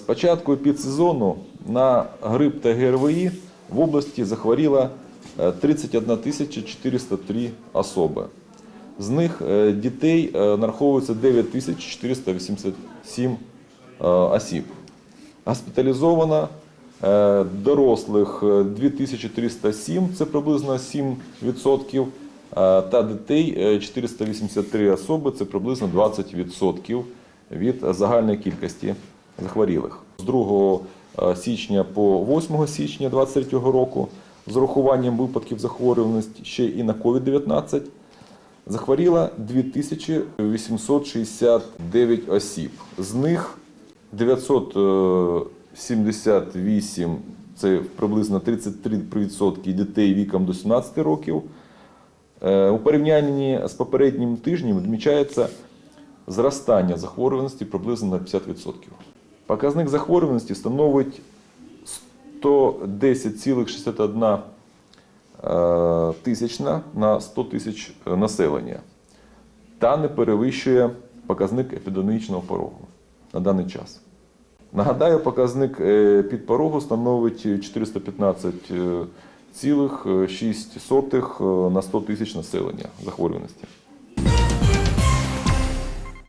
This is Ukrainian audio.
З початку підсезону на грип та ГРВІ в області захворіло е, 31 403 особи. З них е, дітей е, нараховується 9 487 е, осіб. Госпіталізовано дорослих е, 2307, це приблизно 7%, е, та дітей е, 483 особи, це приблизно 20% від загальної кількості захворілих. З 2 е, січня по 8 січня 2023 року з урахуванням випадків захворюваності ще і на COVID-19 захворіло 2869 осіб. З них 978 це приблизно 33% дітей віком до 17 років. Е, У порівнянні з попереднім тижнем відмічається зростання захворюваності приблизно на 50%. Показник захворюваності становить 110,61 е, тисячна на 100 тисяч е, населення та не перевищує показник епідемічного порогу на даний час. Нагадаю, показник е, підпорогу становить 415,6 на 100 тисяч населення захворюваності.